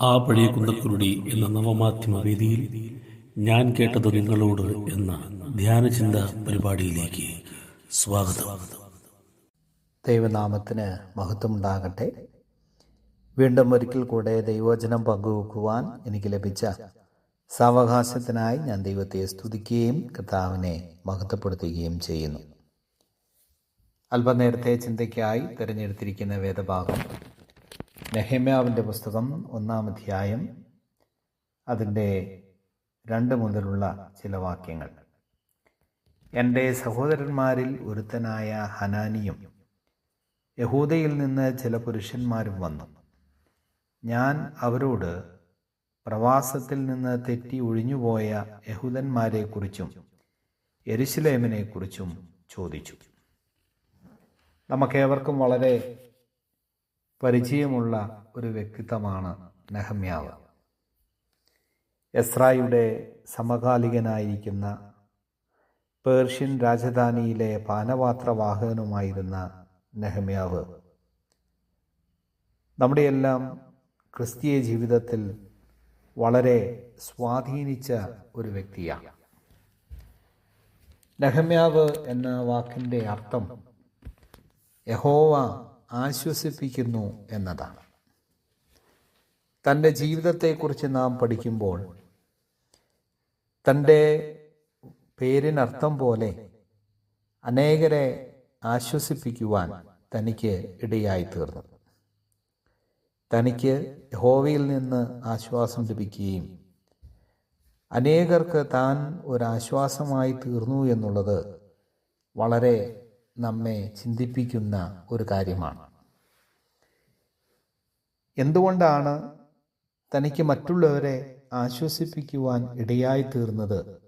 ആ പഴയ കുന്തക്കുരുടി എന്ന നവമാധ്യമ വേദിയിൽ ഞാൻ കേട്ടത് നിങ്ങളോട് എന്ന ധ്യാനചിന്ത പരിപാടിയിലേക്ക് സ്വാഗതം. ദൈവനാമത്തിന് മഹത്വമുണ്ടാകട്ടെ. വീണ്ടും ഒരിക്കൽ കൂടെ ദൈവോചനം പങ്കുവെക്കുവാൻ എനിക്ക് ലഭിച്ച സാവകാശത്തിനായി ഞാൻ ദൈവത്തെ സ്തുതിക്കുകയും കർത്താവിനെ മഹത്വപ്പെടുത്തുകയും ചെയ്യുന്നു. അല്പനേരത്തെ ചിന്തയ്ക്കായി തിരഞ്ഞെടുത്തിരിക്കുന്ന വേദഭാഗം നെഹമ്യാവിന്റെ പുസ്തകം ഒന്നാം അധ്യായം അതിന്റെ രണ്ട് മുതലുള്ള ചില വാക്യങ്ങൾ. എന്റെ സഹോദരന്മാരിൽ ഒരുത്തനായ ഹനാനിയും യഹൂദയിൽ നിന്ന് ചില പുരുഷന്മാരും വന്നു. ഞാൻ അവരോട് പ്രവാസത്തിൽ നിന്ന് തെറ്റി ഒഴിഞ്ഞുപോയ യഹൂദന്മാരെക്കുറിച്ചും കുറിച്ചും ചോദിച്ചു. നമുക്കേവർക്കും വളരെ പരിചയമുള്ള ഒരു വ്യക്തിത്വമാണ് നെഹമ്യാവ്. എസ്രായുടെ സമകാലികനായിരിക്കുന്ന പേർഷ്യൻ രാജധാനിയിലെ പാനപാത്രവാഹകനുമായിരുന്ന നെഹമ്യാവ്. നമ്മുടെയെല്ലാം ക്രിസ്തീയ ജീവിതത്തിൽ വളരെ സ്വാധീനിച്ച ഒരു വ്യക്തിയാണ് നെഹമ്യാവ് എന്ന വാക്കിന്റെ അർത്ഥം യഹോവ ആശ്വസിപ്പിക്കുന്നു എന്നതാണ്. തന്റെ ജീവിതത്തെക്കുറിച്ച് നാം പഠിക്കുമ്പോൾ തന്റെ പേരിനർത്ഥം പോലെ അനേകരെ ആശ്വസിപ്പിക്കുവാൻ തനിക്ക് ഇടയായി തീർന്നു തനിക്ക് യഹോവയിൽ നിന്ന് ആശ്വാസം ലഭിക്കുകയും അനേകർക്ക് താൻ ഒരാശ്വാസമായി തീർന്നു എന്നുള്ളത് വളരെ നമ്മെ ചിന്തിപ്പിക്കുന്ന ഒരു കാര്യമാണ്. എന്തുകൊണ്ടാണ് തനിക്ക് മറ്റുള്ളവരെ ആശ്വസിപ്പിക്കുവാൻ ഇടയായി തീർന്നത്?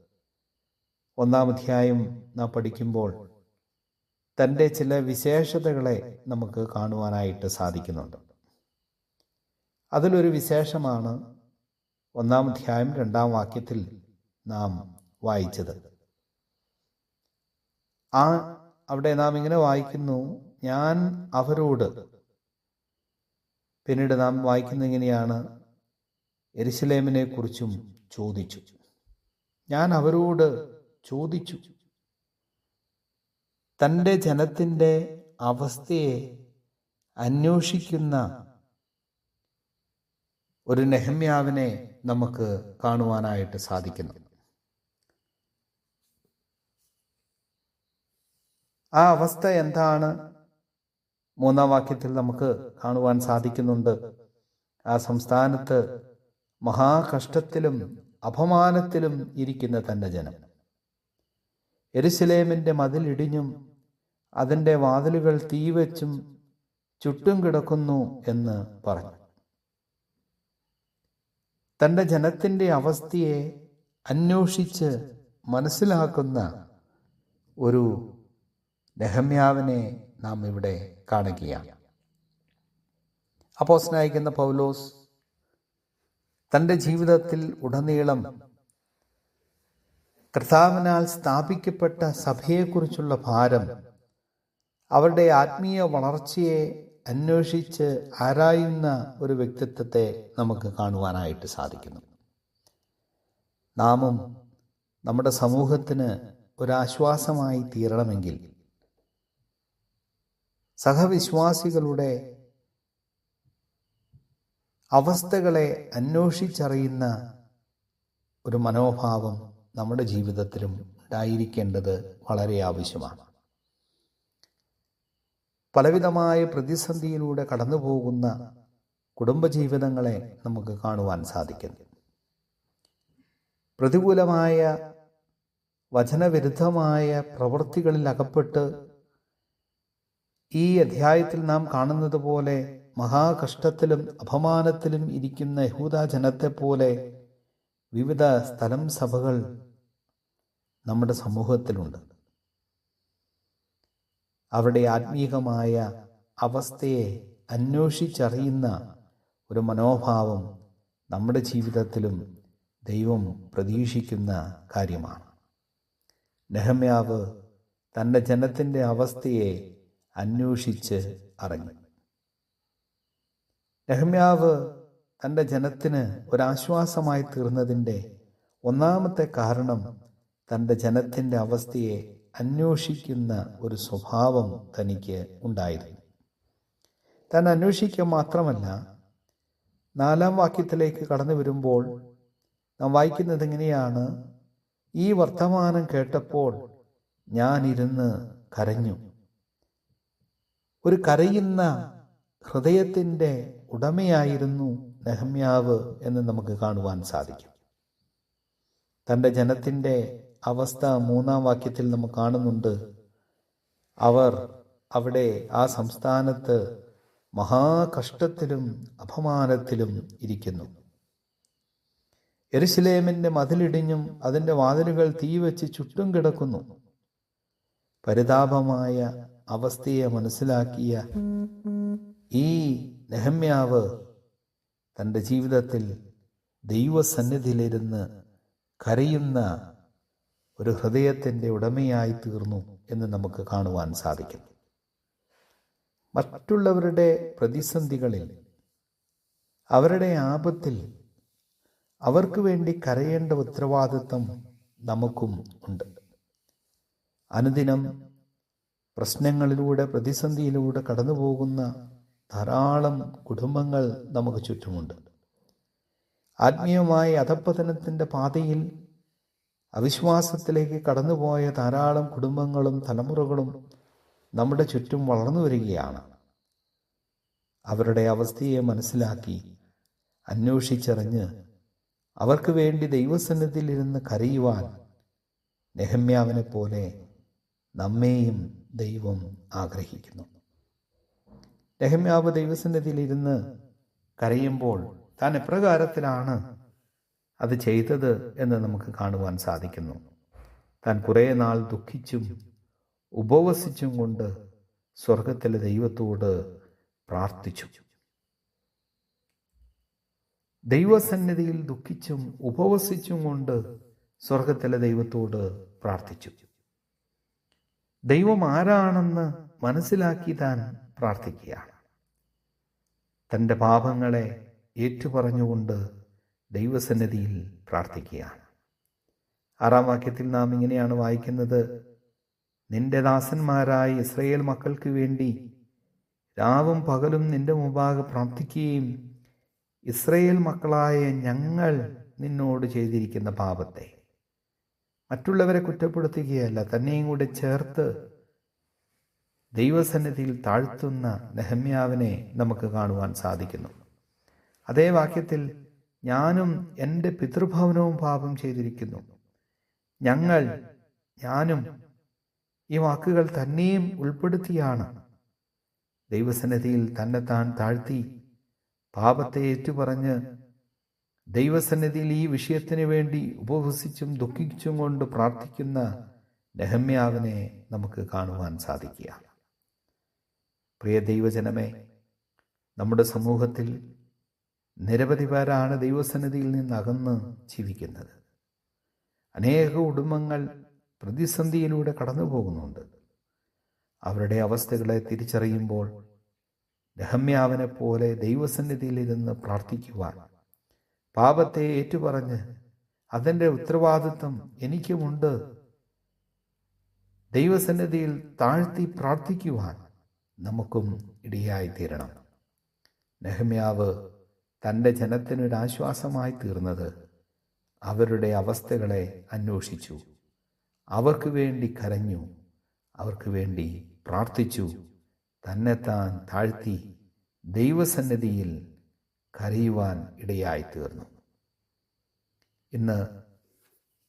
ഒന്നാം അധ്യായം നാം പഠിക്കുമ്പോൾ തന്റെ ചില വിശേഷതകളെ നമുക്ക് കാണുവാനായിട്ട് സാധിക്കുന്നുണ്ട്. അതിലൊരു വിശേഷമാണ് ഒന്നാം അധ്യായം രണ്ടാം വാക്യത്തിൽ നാം വായിച്ചത്. ആ അവിടെ നാം ഇങ്ങനെ വായിക്കുന്നു ഞാൻ അവരോട് പിന്നീട് നാം വായിക്കുന്ന ഇങ്ങനെയാണ് എരുസലേമിനെ കുറിച്ചും ചോദിച്ചു. ഞാൻ അവരോട് ചോദിച്ചു തന്റെ ജനത്തിന്റെ അവസ്ഥയെ അന്വേഷിക്കുന്ന ഒരു നെഹമ്യാവിനെ നമുക്ക് കാണുവാനായിട്ട് സാധിക്കുന്നു. ആ അവസ്ഥ എന്താണ്? മൂന്നാം വാക്യത്തിൽ നമുക്ക് കാണുവാൻ സാധിക്കുന്നുണ്ട്. ആ സംസ്ഥാനത്ത് മഹാകഷ്ടത്തിലും അപമാനത്തിലും ഇരിക്കുന്ന തന്റെ ജനം. എരുസലേമിന്റെ മതിലിടിഞ്ഞും അതിന്റെ വാതിലുകൾ തീവച്ചും ചുറ്റും കിടക്കുന്നു എന്ന് പറഞ്ഞു. തന്റെ ജനത്തിന്റെ അവസ്ഥയെ അന്വേഷിച്ച് മനസ്സിലാക്കുന്ന ഒരു നെഹമ്യാവിനെ നാം ഇവിടെ കാണുകയാണ്. അപ്പോസ്നായിക്കുന്ന പൗലോസ് തന്റെ ജീവിതത്തിൽ ഉടനീളം കർത്താവിനാൽ സ്ഥാപിക്കപ്പെട്ട സഭയെക്കുറിച്ചുള്ള ഭാരം അവരുടെ ആത്മീയ വളർച്ചയെ അന്വേഷിച്ച് ആരായുന്ന ഒരു വ്യക്തിത്വത്തെ നമുക്ക് കാണുവാനായിട്ട് സാധിക്കുന്നു. നാമും നമ്മുടെ സമൂഹത്തിന് ഒരാശ്വാസമായി തീരണമെങ്കിൽ സഹവിശ്വാസികളുടെ അവസ്ഥകളെ അന്വേഷിച്ചറിയുന്ന ഒരു മനോഭാവം നമ്മുടെ ജീവിതത്തിലും ഉണ്ടായിരിക്കേണ്ടത് വളരെ ആവശ്യമാണ്. പലവിധമായ പ്രതിസന്ധിയിലൂടെ കടന്നു പോകുന്ന കുടുംബജീവിതങ്ങളെ നമുക്ക് കാണുവാൻ സാധിക്കുന്നു. പ്രതികൂലമായ വചനവിരുദ്ധമായ പ്രവൃത്തികളിൽ അകപ്പെട്ട് ഈ അധ്യായത്തിൽ നാം കാണുന്നത് പോലെ മഹാകഷ്ടത്തിലും അപമാനത്തിലും ഇരിക്കുന്ന യഹൂദ ജനത്തെ പോലെ വിവിധ സ്ഥലം സഭകൾ നമ്മുടെ സമൂഹത്തിലുണ്ട്. അവരുടെ ആത്മീകമായ അവസ്ഥയെ അന്വേഷിച്ചറിയുന്ന ഒരു മനോഭാവം നമ്മുടെ ജീവിതത്തിലും ദൈവം പ്രതീക്ഷിക്കുന്ന കാര്യമാണ്. നെഹമ്യാവ് തന്റെ ജനത്തിന്റെ അവസ്ഥയെ അന്വേഷിച്ച് അറിഞ്ഞു. നെഹമ്യാവ് തന്റെ ജനത്തിന് ഒരാശ്വാസമായി തീർന്നതിന്റെ ഒന്നാമത്തെ കാരണം തന്റെ ജനത്തിന്റെ അവസ്ഥയെ അന്വേഷിക്കുന്ന ഒരു സ്വഭാവം തനിക്ക് ഉണ്ടായിരുന്നു. താൻ അന്വേഷിക്കുക മാത്രമല്ല നാലാം വാക്യത്തിലേക്ക് കടന്നു വരുമ്പോൾ നാം വായിക്കുന്നത് എങ്ങനെയാണ്? ഈ വർത്തമാനം കേട്ടപ്പോൾ ഞാനിരുന്ന് കരഞ്ഞു. ഒരു കരയുന്ന ഹൃദയത്തിന്റെ ഉടമയായിരുന്നു നെഹമ്യാവ് എന്ന് നമുക്ക് കാണുവാൻ സാധിക്കും. തന്റെ ജനത്തിന്റെ അവസ്ഥ മൂന്നാം വാക്യത്തിൽ നമുക്ക് കാണുന്നുണ്ട്. അവർ അവിടെ ആ സംസ്ഥാനത്ത് മഹാകഷ്ടത്തിലും അപമാനത്തിലും ഇരിക്കുന്നു. എരുസലേമിന്റെ മതിലിടിഞ്ഞും അതിന്റെ വാതിലുകൾ തീവച്ച് ചുറ്റും കിടക്കുന്നു. പരിതാപമായ അവസ്ഥയെ മനസ്സിലാക്കിയ ഈ നെഹമ്യാവ് തന്റെ ജീവിതത്തിൽ ദൈവസന്നിധിയിലിരുന്ന് കരയുന്ന ഒരു ഹൃദയത്തിന്റെ ഉടമയായി തീർന്നു എന്ന് നമുക്ക് കാണുവാൻ സാധിക്കും മറ്റുള്ളവരുടെ പ്രതിസന്ധികളിൽ അവരുടെ ആപത്തിൽ അവർക്ക് വേണ്ടി കരയേണ്ട ഉത്തരവാദിത്വം നമുക്കും ഉണ്ട്. അനുദിനം പ്രശ്നങ്ങളിലൂടെ പ്രതിസന്ധിയിലൂടെ കടന്നു പോകുന്ന ധാരാളം കുടുംബങ്ങൾ നമുക്ക് ചുറ്റുമുണ്ട്. ആത്മീയമായ അധപ്പതനത്തിന്റെ പാതയിൽ അവിശ്വാസത്തിലേക്ക് കടന്നുപോയ ധാരാളം കുടുംബങ്ങളും തലമുറകളും നമ്മുടെ ചുറ്റും വളർന്നു വരികയാണ്. അവരുടെ അവസ്ഥയെ മനസ്സിലാക്കി അന്വേഷിച്ചറിഞ്ഞ് അവർക്ക് വേണ്ടി ദൈവസന്നിധിയിലിരുന്ന് കരയുവാൻ നെഹമ്യാവിനെ പോലെ നമ്മെയും ദൈവം ആഗ്രഹിക്കുന്നു. നെഹമ്യാവ് ദൈവസന്നിധിയിലിരുന്ന് കരയുമ്പോൾ താൻ എപ്രകാരത്തിലാണ് അത് ചെയ്തത് എന്ന് നമുക്ക് കാണുവാൻ സാധിക്കുന്നു. താൻ കുറേ നാൾ ദുഃഖിച്ചും ഉപവസിച്ചും കൊണ്ട് സ്വർഗത്തിലെ ദൈവത്തോട് പ്രാർത്ഥിച്ചു. ദൈവസന്നിധിയിൽ ദുഃഖിച്ചും ഉപവസിച്ചും കൊണ്ട് സ്വർഗത്തിലെ ദൈവത്തോട് പ്രാർത്ഥിച്ചു. ദൈവം ആരാണെന്ന് മനസ്സിലാക്കി താൻ പ്രാർത്ഥിക്കുകയാണ്. തന്റെ പാപങ്ങളെ ഏറ്റുപറഞ്ഞുകൊണ്ട് ദൈവസന്നിധിയിൽ പ്രാർത്ഥിക്കുകയാണ്. ആറാം വാക്യത്തിൽ നാം ഇങ്ങനെയാണ് വായിക്കുന്നത്. നിന്റെ ദാസന്മാരായ ഇസ്രയേൽ മക്കൾക്ക് വേണ്ടി രാവും പകലും നിന്റെ മുമ്പാകെ പ്രാർത്ഥിക്കുകയും ഇസ്രയേൽ മക്കളായ ഞങ്ങൾ നിന്നോട് ചെയ്തിരിക്കുന്ന പാപത്തെ മറ്റുള്ളവരെ കുറ്റപ്പെടുത്തുകയല്ല തന്നെയും കൂടെ ചേർത്ത് ദൈവസന്നിധിയിൽ താഴ്ത്തുന്ന നെഹമ്യാവിനെ നമുക്ക് കാണുവാൻ സാധിക്കുന്നു. അതേ വാക്യത്തിൽ ഞാനും എന്റെ പിതൃഭവനവും പാപം ചെയ്തിരിക്കുന്നു. ഞങ്ങൾ ഞാനും ഈ വാക്കുകൾ തന്നെയും ഉൾപ്പെടുത്തിയാണ്. ദൈവസന്നിധിയിൽ തന്നെ താൻ താഴ്ത്തി പാപത്തെ ഏറ്റുപറഞ്ഞ് ദൈവസന്നിധിയിൽ ഈ വിഷയത്തിന് വേണ്ടി ഉപവസിച്ചും ദുഃഖിച്ചും കൊണ്ട് പ്രാർത്ഥിക്കുന്ന നെഹമ്യാവിനെ നമുക്ക് കാണുവാൻ സാധിക്കുക. പ്രിയ ദൈവജനമേ നമ്മുടെ സമൂഹത്തിൽ നിരവധി പേരാണ് ദൈവസന്നിധിയിൽ നിന്ന് അകന്ന് ജീവിക്കുന്നത്. അനേക കുടുംബങ്ങൾ പ്രതിസന്ധിയിലൂടെ കടന്നു പോകുന്നുണ്ട് അവരുടെ അവസ്ഥകളെ തിരിച്ചറിയുമ്പോൾ രഹമ്യാവിനെ പോലെ ദൈവസന്നിധിയിലിരുന്ന് പ്രാർത്ഥിക്കുവാൻ പാപത്തെ ഏറ്റുപറഞ്ഞ് അതിന്റെ ഉത്തരവാദിത്വം എനിക്കുമുണ്ട്. ദൈവസന്നിധിയിൽ താഴ്ത്തി പ്രാർത്ഥിക്കുവാൻ നമുക്കും ഇടിയായിത്തീരണം. തീരണം നെഹമ്യാവ് തന്റെ ജനത്തിനൊരാശ്വാസമായി തീർന്നത് അവരുടെ അവസ്ഥകളെ അന്വേഷിച്ചു. അവർക്ക് വേണ്ടി കരഞ്ഞു. അവർക്ക് വേണ്ടി പ്രാർത്ഥിച്ചു. തന്നെത്താൻ താഴ്ത്തി ദൈവസന്നിധിയിൽ കരയുവാൻ ഇടയായി തീർന്നു. ഇന്ന്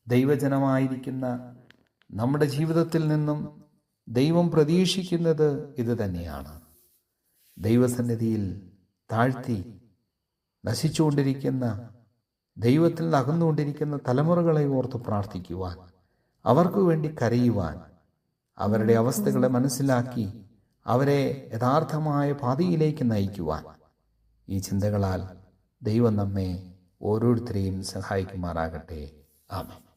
ദൈവജനമായിരിക്കുന്ന നമ്മുടെ ജീവിതത്തിൽ നിന്നും ദൈവം പ്രതീക്ഷിക്കുന്നത് ഇത് തന്നെയാണ്. ദൈവസന്നിധിയിൽ താഴ്ത്തി നശിച്ചുകൊണ്ടിരിക്കുന്ന ദൈവത്തിൽ നിന്ന് അകന്നുകൊണ്ടിരിക്കുന്ന തലമുറകളെ ഓർത്ത് പ്രാർത്ഥിക്കുവാൻ അവർക്ക് വേണ്ടി കരയുവാൻ അവരുടെ അവസ്ഥകളെ മനസ്സിലാക്കി അവരെ യഥാർത്ഥമായ പാതിയിലേക്ക് നയിക്കുവാൻ ഈ ചിന്തകളാൽ ദൈവം നമ്മെ ഓരോരുത്തരെയും സഹായിക്കുമാറാകട്ടെ. ആമേൻ.